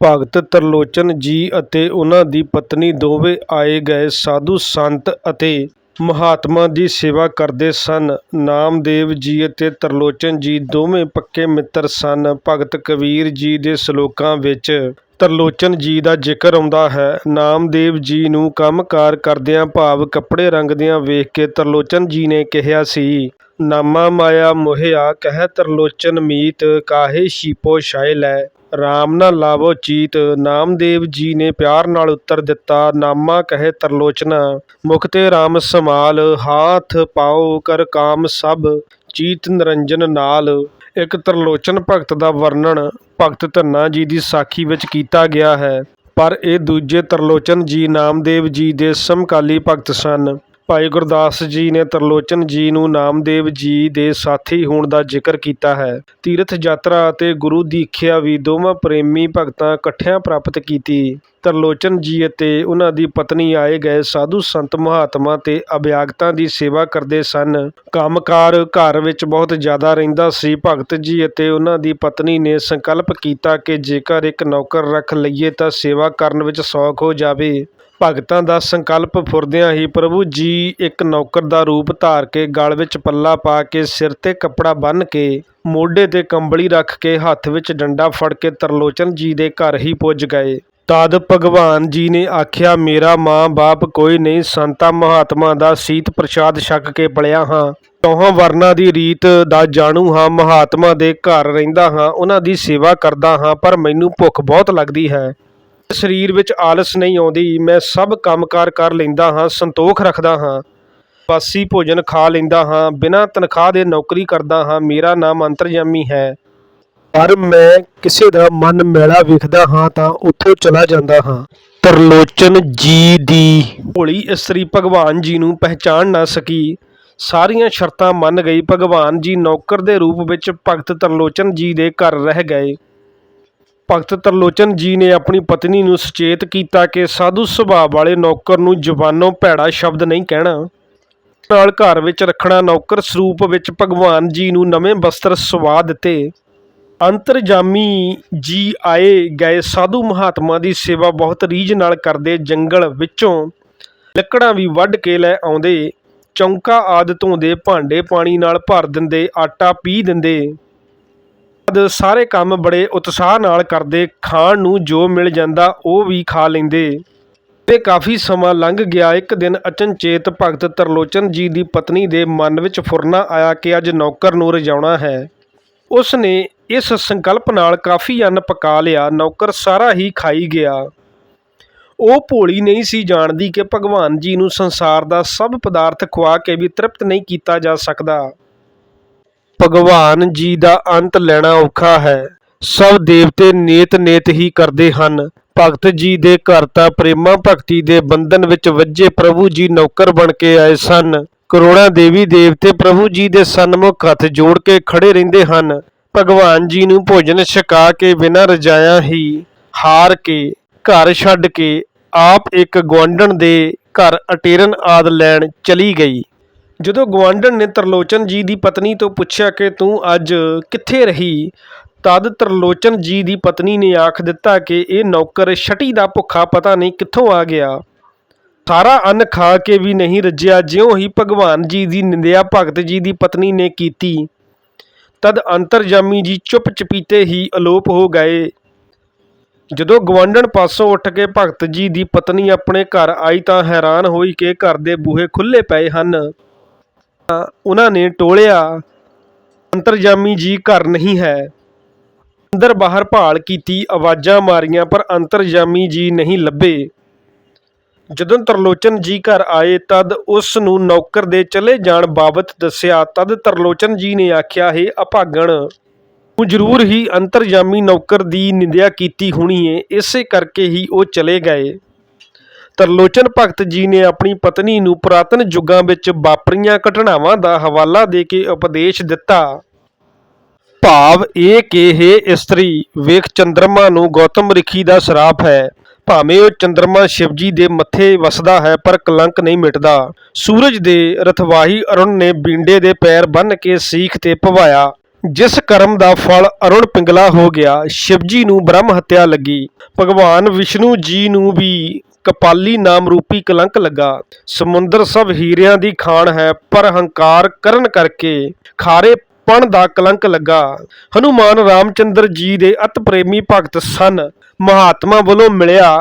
ਭਗਤ ਤਰਲੋਚਨ ਜੀ ਅਤੇ ਉਹਨਾਂ ਦੀ ਪਤਨੀ ਦੋਵੇਂ ਆਏ ਗਏ ਸਾਧੂ ਸੰਤ ਅਤੇ ਮਹਾਤਮਾ ਦੀ ਸੇਵਾ ਕਰਦੇ ਸਨ। ਨਾਮਦੇਵ ਜੀ ਅਤੇ ਤਰਲੋਚਨ ਜੀ ਦੋਵੇਂ ਪੱਕੇ ਮਿੱਤਰ ਸਨ। ਭਗਤ ਕਬੀਰ ਜੀ ਦੇ ਸ਼ਲੋਕਾਂ ਵਿੱਚ ਤਰਲੋਚਨ ਜੀ ਦਾ ਜ਼ਿਕਰ ਆਉਂਦਾ ਹੈ, ਨਾਮਦੇਵ ਜੀ ਨੂੰ ਕੰਮਕਾਰ ਕਰਦਿਆਂ ਭਾਵ ਕੱਪੜੇ ਰੰਗਦਿਆਂ ਵੇਖ ਕੇ ਤਰਲੋਚਨ ਜੀ ਨੇ ਕਿਹਾ ਸੀ, ਨਾਮਾ ਮਾਇਆ ਮੋਹਿਆ, ਕਹਿ ਤਰਲੋਚਨ ਮੀਤ ਕਾਹੇ ਸ਼ੀਪੋ ਛਾਇ ਲੈ। ਰਾਮ ਨਾ ਲਾਵੋ ਚੀਤ, ਨਾਮਦੇਵ ਜੀ ਨੇ ਪਿਆਰ ਨਾਲ ਉੱਤਰ ਦਿੱਤਾ, ਨਾਮਾ ਕਹੇ ਤਰਲੋਚਨਾ ਮੁਖਤੇ ਰਾਮ ਸਮਾਲ ਹਾਥ ਪਾਓ ਕਰ ਕਾਮ ਸਭ, ਚੀਤ ਨਿਰੰਜਨ ਨਾਲ। ਇੱਕ ਤਰਲੋਚਨ ਭਗਤ ਦਾ ਵਰਣਨ, ਭਗਤ ਧੰਨਾ ਜੀ ਦੀ ਸਾਖੀ ਵਿੱਚ ਕੀਤਾ ਗਿਆ ਹੈ। ਪਰ ਇਹ ਦੂਜੇ ਤਰਲੋਚਨ ਜੀ, ਨਾਮਦੇਵ ਜੀ ਦੇ ਸਮਕਾਲੀ ਭਗਤ ਸਨ। ਭਾਈ ਗੁਰਦਾਸ ਜੀ ਨੇ ਤਰਲੋਚਨ ਜੀ ਨੂੰ ਨਾਮਦੇਵ ਜੀ ਦੇ ਸਾਥੀ ਹੋਣ ਦਾ ਜ਼ਿਕਰ ਕੀਤਾ ਹੈ। ਤੀਰਥ ਯਾਤਰਾ ਅਤੇ ਗੁਰੂ ਦੀਖਿਆ ਵੀ ਦੋਵਾਂ ਪ੍ਰੇਮੀ ਭਗਤਾਂ ਇਕੱਠਿਆਂ ਪ੍ਰਾਪਤ ਕੀਤੀ। ਤਰਲੋਚਨ ਜੀ ਅਤੇ ਉਹਨਾਂ ਦੀ ਪਤਨੀ ਆਏ ਗਏ ਸਾਧੂ ਸੰਤ ਮਹਾਤਮਾ ਤੇ ਅਭਿਆਗਤਾਂ ਦੀ ਸੇਵਾ ਕਰਦੇ ਸਨ। ਕੰਮਕਾਰ ਘਰ ਵਿੱਚ ਬਹੁਤ ਜ਼ਿਆਦਾ ਰਹਿੰਦਾ ਸੀ। ਭਗਤ ਜੀ ਅਤੇ ਉਹਨਾਂ ਦੀ ਪਤਨੀ ਨੇ ਸੰਕਲਪ ਕੀਤਾ ਕਿ ਜੇਕਰ ਇੱਕ ਨੌਕਰ ਰੱਖ ਲਈਏ ਤਾਂ ਸੇਵਾ ਕਰਨ ਵਿੱਚ ਸੌਖ ਹੋ ਜਾਵੇ। ਭਗਤਾਂ ਦਾ ਸੰਕਲਪ ਫੁਰਦਿਆਂ ਹੀ ਪ੍ਰਭੂ ਜੀ ਇੱਕ ਨੌਕਰ ਦਾ ਰੂਪ ਧਾਰ ਕੇ ਗਲ ਵਿੱਚ ਪੱਲਾ ਪਾ ਕੇ ਸਿਰ ਤੇ ਕੱਪੜਾ ਬੰਨ੍ਹ ਕੇ ਮੋਢੇ ਤੇ ਕੰਬਲੀ ਰੱਖ ਕੇ ਹੱਥ ਵਿੱਚ ਡੰਡਾ ਫੜ ਕੇ ਤਰਲੋਚਨ ਜੀ ਦੇ ਘਰ ਹੀ ਪੁੱਜ ਗਏ। ਤਦ ਭਗਵਾਨ ਜੀ ਨੇ ਆਖਿਆ, ਮੇਰਾ ਮਾਂ-ਬਾਪ ਕੋਈ ਨਹੀਂ, ਸੰਤਾਂ ਮਹਾਤਮਾ ਦਾ ਸੀਤ ਪ੍ਰਸ਼ਾਦ ਛਕ ਕੇ ਪਲਿਆ ਹਾਂ। ਚੌਹਾਂ ਵਰਨਾਂ ਦੀ ਰੀਤ ਦਾ ਜਾਣੂ ਹਾਂ, ਮਹਾਤਮਾ ਦੇ ਘਰ ਰਹਿੰਦਾ ਹਾਂ, ਉਹਨਾਂ ਦੀ ਸੇਵਾ ਕਰਦਾ ਹਾਂ, ਪਰ ਮੈਨੂੰ ਭੁੱਖ ਬਹੁਤ ਲੱਗਦੀ ਹੈ। ਸਰੀਰ ਵਿੱਚ ਆਲਸ ਨਹੀਂ ਆਉਂਦੀ, ਮੈਂ ਸਭ ਕੰਮਕਾਰ ਕਰ ਲੈਂਦਾ ਹਾਂ, ਸੰਤੋਖ ਰੱਖਦਾ ਹਾਂ। ਬਾਸੀ ਭੋਜਨ ਖਾ ਲੈਂਦਾ ਹਾਂ, ਬਿਨਾਂ ਤਨਖਾਹ ਦੇ ਨੌਕਰੀ ਕਰਦਾ ਹਾਂ, ਮੇਰਾ ਨਾਮ ਅੰਤਰਜਾਮੀ ਹੈ। ਪਰ ਮੈਂ ਕਿਸੇ ਦਾ ਮਨ ਮੈਲਾ ਵੇਖਦਾ ਹਾਂ ਤਾਂ ਉੱਥੋਂ ਚਲਾ ਜਾਂਦਾ ਹਾਂ। ਤਰਲੋਚਨ ਜੀ ਦੀ ਭੋਲੀ ਇਸਤਰੀ ਭਗਵਾਨ ਜੀ ਨੂੰ ਪਹਿਚਾਣ ਨਾ ਸਕੀ। ਸਾਰੀਆਂ ਸ਼ਰਤਾਂ ਮੰਨ ਗਈ, ਭਗਵਾਨ ਜੀ ਨੌਕਰ ਦੇ ਰੂਪ ਵਿੱਚ ਭਗਤ ਤਰਲੋਚਨ ਜੀ ਦੇ ਘਰ ਰਹਿ ਗਏ। ਭਗਤ ਤਰਲੋਚਨ ਜੀ ਨੇ ਆਪਣੀ ਪਤਨੀ ਨੂੰ ਸੁਚੇਤ ਕੀਤਾ ਕਿ ਸਾਧੂ ਸੁਭਾਅ ਵਾਲੇ ਨੌਕਰ ਨੂੰ ਜ਼ੁਬਾਨੋਂ ਭੈੜਾ ਸ਼ਬਦ ਨਹੀਂ ਕਹਿਣਾ। ਨਾਲ ਘਰ ਵਿੱਚ ਰੱਖਣਾ ਨੌਕਰ ਸਰੂਪ ਵਿੱਚ ਭਗਵਾਨ ਜੀ ਨੂੰ ਨਵੇਂ ਵਸਤਰ ਸਵਾ ਦਿੱਤੇ। ਅੰਤਰਜਾਮੀ ਜੀ ਆਏ ਗਏ ਸਾਧੂ ਮਹਾਤਮਾ ਦੀ ਸੇਵਾ ਬਹੁਤ ਰੀਝ ਨਾਲ ਕਰਦੇ ਜੰਗਲ ਵਿੱਚੋਂ ਲੱਕੜਾਂ ਵੀ ਵੱਢ ਕੇ ਲੈ ਆਉਂਦੇ। ਚੌਂਕਾ ਆਦਿ ਧੋਂਦੇ, ਭਾਂਡੇ ਪਾਣੀ ਨਾਲ ਭਰ ਦਿੰਦੇ, ਆਟਾ ਪੀ ਦਿੰਦੇ। ਬਾਅਦ ਸਾਰੇ ਕੰਮ ਬੜੇ ਉਤਸ਼ਾਹ ਨਾਲ ਕਰਦੇ ਖਾਣ ਨੂੰ ਜੋ ਮਿਲ ਜਾਂਦਾ ਉਹ ਵੀ ਖਾ ਲੈਂਦੇ। ਤੇ ਕਾਫੀ ਸਮਾਂ ਲੰਘ ਗਿਆ। ਇੱਕ ਦਿਨ ਅਚਨਚੇਤ ਭਗਤ ਤਰਲੋਚਨ ਜੀ ਦੀ ਪਤਨੀ ਦੇ ਮਨ ਵਿੱਚ ਫੁਰਨਾ ਆਇਆ ਕਿ ਅੱਜ ਨੌਕਰ ਨੂੰ ਰਜਾਉਣਾ ਹੈ। ਉਸ ਨੇ ਇਸ ਸੰਕਲਪ ਨਾਲ ਕਾਫੀ ਅੰਨ ਪਕਾ ਲਿਆ। ਨੌਕਰ ਸਾਰਾ ਹੀ ਖਾਈ ਗਿਆ। ਉਹ ਭੋਲੀ ਨਹੀਂ ਸੀ ਜਾਣਦੀ ਕਿ ਭਗਵਾਨ ਜੀ ਨੂੰ ਸੰਸਾਰ ਦਾ ਸਭ ਪਦਾਰਥ ਖਵਾ ਕੇ ਵੀ ਤ੍ਰਿਪਤ ਨਹੀਂ ਕੀਤਾ ਜਾ ਸਕਦਾ। ਭਗਵਾਨ ਜੀ ਦਾ ਅੰਤ ਲੈਣਾ ਔਖਾ ਹੈ। ਸਭ ਦੇਵਤੇ ਨੇਤ ਨੇਤ ਹੀ ਕਰਦੇ ਹਨ। ਭਗਤ ਜੀ ਦੇ ਘਰ ਤਾਂ ਪ੍ਰੇਮਾ ਭਗਤੀ ਦੇ ਬੰਧਨ ਵਿੱਚ ਵੱਜੇ ਪ੍ਰਭੂ ਜੀ ਨੌਕਰ ਬਣ ਕੇ ਆਏ ਸਨ। ਕਰੋੜਾਂ ਦੇਵੀ ਦੇਵਤੇ ਪ੍ਰਭੂ ਜੀ ਦੇ ਸਨਮੁਖ ਹੱਥ ਜੋੜ ਕੇ ਖੜੇ ਰਹਿੰਦੇ ਹਨ। ਭਗਵਾਨ ਜੀ ਨੂੰ ਭੋਜਨ ਛਕਾ ਕੇ ਬਿਨਾਂ ਰਜਾਇਆ ਹੀ ਹਾਰ ਕੇ, ਘਰ ਛੱਡ ਕੇ ਆਪ ਇੱਕ ਗਵਾਂਢਣ ਦੇ ਘਰ ਅਟੇਰਨ ਆਦ ਲੈਣ ਚਲੀ ਗਈ। ਜਦੋਂ ਗਵਾਂਢਣ ਨੇ ਤਰਲੋਚਨ ਜੀ ਦੀ ਪਤਨੀ ਤੋਂ ਪੁੱਛਿਆ ਕਿ ਤੂੰ ਅੱਜ ਕਿੱਥੇ ਰਹੀ, ਤਦ ਤਰਲੋਚਨ ਜੀ ਦੀ ਪਤਨੀ ਨੇ ਆਖ ਦਿੱਤਾ ਕਿ ਇਹ ਨੌਕਰ ਛਟੀ ਦਾ ਭੁੱਖਾ ਪਤਾ ਨਹੀਂ ਕਿੱਥੋਂ ਆ ਗਿਆ। ਸਾਰਾ ਅੰਨ ਖਾ ਕੇ ਵੀ ਨਹੀਂ ਰੱਜਿਆ, ਜਿਉਂ ਹੀ ਭਗਵਾਨ ਜੀ ਦੀ ਨਿੰਦਿਆ ਭਗਤ ਜੀ ਦੀ ਪਤਨੀ ਨੇ ਕੀਤੀ। ਤਦ ਅੰਤਰਜਾਮੀ ਜੀ ਚੁੱਪ ਚਪੀਤੇ ਹੀ ਅਲੋਪ ਹੋ ਗਏ। ਜਦੋਂ ਗਵਾਂਢਣ ਪਾਸੋਂ ਉੱਠ ਕੇ ਭਗਤ ਜੀ ਦੀ ਪਤਨੀ ਆਪਣੇ ਘਰ ਆਈ ਤਾਂ ਹੈਰਾਨ ਹੋਈ ਕਿ ਘਰ ਦੇ ਬੂਹੇ ਖੁੱਲੇ ਪਏ ਹਨ। ਉਹਨਾਂ ਨੇ ਟੋਲਿਆ, ਅੰਤਰਜਾਮੀ ਜੀ ਘਰ ਨਹੀਂ ਹੈ। ਅੰਦਰ ਬਾਹਰ ਭਾਲ ਕੀਤੀ, ਆਵਾਜ਼ਾਂ ਮਾਰੀਆਂ, ਪਰ ਅੰਤਰਜਾਮੀ ਜੀ ਨਹੀਂ ਲੱਭੇ। ਜਦੋਂ ਤਰਲੋਚਨ ਜੀ ਘਰ ਆਏ, ਤਦ ਉਸ ਨੂੰ ਨੌਕਰ ਦੇ ਚਲੇ ਜਾਣ ਬਾਬਤ ਦੱਸਿਆ। ਤਦ ਤਰਲੋਚਨ ਜੀ ਨੇ ਆਖਿਆ, ਹੈ ਅਭਾਗਣ, ਤੂੰ ਜ਼ਰੂਰ ਹੀ ਅੰਤਰਜਾਮੀ ਨੌਕਰ ਦੀ ਨਿੰਦਿਆ ਕੀਤੀ ਹੋਣੀ ਏ। ਇਸੇ ਕਰਕੇ ਹੀ ਉਹ ਚਲੇ ਗਏ। ਤਰਲੋਚਨ ਭਗਤ ਜੀ ਨੇ ਆਪਣੀ ਪਤਨੀ ਨੂੰ ਪੁਰਾਤਨ ਯੁੱਗਾਂ ਵਿੱਚ ਵਾਪਰੀਆਂ ਘਟਨਾਵਾਂ ਦਾ ਹਵਾਲਾ ਦੇ ਕੇ ਉਪਦੇਸ਼ ਦਿੱਤਾ। ਭਾਵ ਇਹ ਕਿ ਹੇ ਇਸਤਰੀ, ਵੇਖ ਚੰਦਰਮਾ ਨੂੰ ਗੌਤਮ ਰਿਖੀ ਦਾ ਸਰਾਪ ਹੈ। ਭਾਵੇਂ ਉਹ ਚੰਦਰਮਾ ਸ਼ਿਵਜੀ ਦੇ ਮੱਥੇ ਵਸਦਾ ਹੈ, ਪਰ ਕਲੰਕ ਨਹੀਂ ਮਿਟਦਾ। ਸੂਰਜ ਦੇ ਰਥਵਾਹੀ ਅਰੁਣ ਨੇ ਬੀਂਡੇ ਦੇ ਪੈਰ ਬੰਨ੍ਹ ਕੇ ਸੀਖ ਤੇ ਭਵਾਇਆ। ਜਿਸ ਕਰਮ ਦਾ ਫਲ ਅਰੁਣ ਪਿੰਗਲਾ ਹੋ ਗਿਆ, ਸ਼ਿਵਜੀ ਨੂੰ ਬ੍ਰਹਮ ਹੱਤਿਆ ਲੱਗੀ। ਭਗਵਾਨ ਵਿਸ਼ਨੂੰ ਜੀ ਨੂੰ ਵੀ ਕਪਾਲੀ ਨਾਮ ਰੂਪੀ ਕਲੰਕ ਲੱਗਾ। ਸਮੁੰਦਰ ਸਭ ਹੀਰਿਆਂ ਦੀ ਖਾਨ ਹੈ, ਪਰ ਹੰਕਾਰ ਕਰਨ ਕਰਕੇ ਖਾਰੇ ਪਣ ਦਾ ਕਲੰਕ ਲੱਗਾ। ਹਨੂਮਾਨ ਰਾਮਚੰਦਰ ਜੀ ਦੇ ਅਤ ਪ੍ਰੇਮੀ ਭਗਤ ਸਨ। ਮਹਾਤਮਾ ਵੱਲੋਂ ਮਿਲਿਆ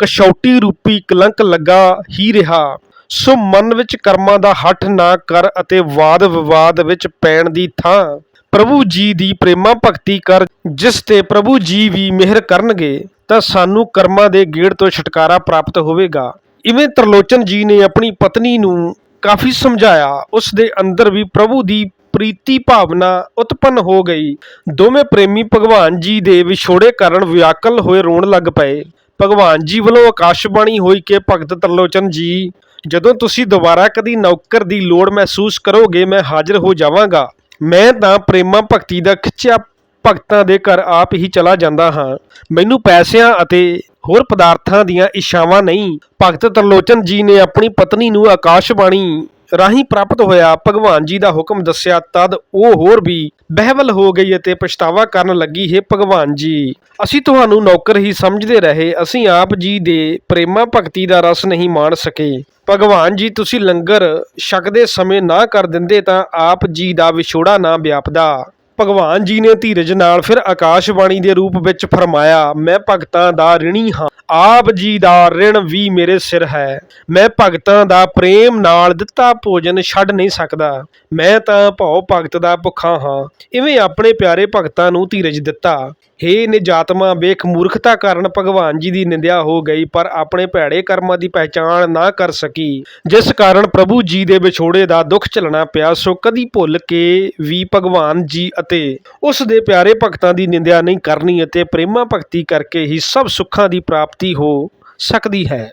ਕਸ਼ੌਟੀ ਰੂਪੀ ਕਲੰਕ ਲੱਗਾ ਹੀ ਰਿਹਾ। ਸੋ ਮਨ ਵਿੱਚ ਕਰਮਾਂ ਦਾ ਹੱਠ ਨਾ ਕਰ ਅਤੇ ਵਾਦ ਵਿਵਾਦ ਵਿੱਚ ਪੈਣ ਦੀ ਥਾਂ ਪ੍ਰਭੂ ਜੀ ਦੀ ਪ੍ਰੇਮਾ ਭਗਤੀ ਕਰ, ਜਿਸ ਤੇ ਪ੍ਰਭੂ ਜੀ ਵੀ ਮਿਹਰ ਕਰਨਗੇ। ਤਾਂ ਸਾਨੂੰ ਕਰਮਾਂ ਦੇ ਗੇੜ ਤੋਂ ਛੁਟਕਾਰਾ ਪ੍ਰਾਪਤ ਹੋਵੇਗਾ। ਇਵੇਂ ਤਰਲੋਚਨ ਜੀ ਨੇ ਆਪਣੀ ਪਤਨੀ ਨੂੰ ਕਾਫੀ ਸਮਝਾਇਆ। ਉਸ ਦੇ ਅੰਦਰ ਵੀ ਪ੍ਰਭੂ ਦੀ ਪ੍ਰੀਤੀ ਭਾਵਨਾ ਉਤਪੰਨ ਹੋ ਗਈ। ਦੋਵੇਂ ਪ੍ਰੇਮੀ ਭਗਵਾਨ ਜੀ ਦੇ ਵਿਛੋੜੇ ਕਾਰਨ ਵਿਆਕਲ ਹੋਏ ਰੋਣ ਲੱਗ ਪਏ। ਭਗਵਾਨ ਜੀ ਵੱਲੋਂ ਆਕਾਸ਼ਬਾਣੀ ਹੋਈ ਕਿ ਭਗਤ ਤਰਲੋਚਨ ਜੀ, ਜਦੋਂ ਤੁਸੀਂ ਦੁਬਾਰਾ ਕਦੀ ਨੌਕਰ ਦੀ ਲੋੜ ਮਹਿਸੂਸ ਕਰੋਗੇ, ਮੈਂ ਹਾਜ਼ਰ ਹੋ ਜਾਵਾਂਗਾ। ਮੈਂ ਤਾਂ ਪ੍ਰੇਮਾ ਭਗਤੀ ਦਾ ਖਿੱਚਿਆ ਭਗਤਾਂ ਦੇ ਘਰ ਆਪ ਹੀ ਚਲਾ ਜਾਂਦਾ ਹਾਂ। ਮੈਨੂੰ ਪੈਸਿਆਂ ਅਤੇ ਹੋਰ ਪਦਾਰਥਾਂ ਦੀਆਂ ਇੱਛਾਵਾਂ ਨਹੀਂ। ਭਗਤ ਤਰਲੋਚਨ ਜੀ ਨੇ ਆਪਣੀ ਪਤਨੀ ਨੂੰ ਆਕਾਸ਼ਬਾਣੀ ਰਾਹੀਂ ਪ੍ਰਾਪਤ ਹੋਇਆ ਭਗਵਾਨ ਜੀ ਦਾ ਹੁਕਮ ਦੱਸਿਆ, ਤਦ ਉਹ ਹੋਰ ਵੀ ਬਹਿਵਲ ਹੋ ਗਈ ਅਤੇ ਪਛਤਾਵਾ ਕਰਨ ਲੱਗੀ, ਹੈ ਭਗਵਾਨ ਜੀ, ਅਸੀਂ ਤੁਹਾਨੂੰ ਨੌਕਰ ਹੀ ਸਮਝਦੇ ਰਹੇ। ਅਸੀਂ ਆਪ ਜੀ ਦੇ ਪ੍ਰੇਮਾ ਭਗਤੀ ਦਾ ਰਸ ਨਹੀਂ ਮਾਣ ਸਕੇ। ਭਗਵਾਨ ਜੀ, ਤੁਸੀਂ ਲੰਗਰ ਛਕਦੇ ਸਮੇਂ ਨਾ ਕਰ ਦਿੰਦੇ ਤਾਂ ਆਪ ਜੀ ਦਾ ਵਿਛੋੜਾ ਨਾ ਵਿਆਪਦਾ। ਭਗਵਾਨ ਜੀ ਨੇ ਧੀਰਜ ਨਾਲ ਫਿਰ ਆਕਾਸ਼ਵਾਣੀ ਦੇ ਰੂਪ ਵਿੱਚ ਫਰਮਾਇਆ, ਮੈਂ ਭਗਤਾਂ ਦਾ ਰਿਣੀ ਹਾਂ। ਆਪ ਜੀ ਦਾ ਰਿਣ ਵੀ ਮੇਰੇ ਸਿਰ ਹੈ। ਮੈਂ ਭਗਤਾਂ ਦਾ ਪ੍ਰੇਮ ਨਾਲ ਦਿੱਤਾ ਭੋਜਨ ਛੱਡ ਨਹੀਂ ਸਕਦਾ। ਮੈਂ ਤਾਂ ਭਉ ਭਗਤ ਦਾ ਭੁੱਖਾ ਹਾਂ। ਇਵੇਂ ਆਪਣੇ ਪਿਆਰੇ ਭਗਤਾਂ ਨੂੰ ਧੀਰਜ ਦਿੱਤਾ। ਹੇ ਨਿਜਾਤਮਾ, ਵੇਖ ਮੂਰਖਤਾ ਕਾਰਨ ਭਗਵਾਨ ਜੀ ਦੀ ਨਿੰਦਿਆ ਹੋ ਗਈ, ਪਰ ਆਪਣੇ ਭੈੜੇ ਕਰਮਾਂ ਦੀ ਪਹਿਚਾਣ ਨਾ ਕਰ ਸਕੀ। ਜਿਸ ਕਾਰਨ ਪ੍ਰਭੂ ਜੀ ਦੇ ਵਿਛੋੜੇ ਦਾ ਦੁੱਖ ਝੱਲਣਾ ਪਿਆ, ਸੋ ਕਦੀ ਭੁੱਲ ਕੇ ਵੀ ਭਗਵਾਨ ਜੀ ਅਤੇ ਉਸ ਦੇ ਪਿਆਰੇ ਭਗਤਾਂ ਦੀ ਨਿੰਦਿਆ ਨਹੀਂ ਕਰਨੀ ਅਤੇ ਪ੍ਰੇਮਾ ਭਗਤੀ ਕਰਕੇ ਹੀ ਸਭ ਸੁੱਖਾਂ ਦੀ ਪ੍ਰਾਪਤੀ ਹੋ ਸਕਦੀ ਹੈ।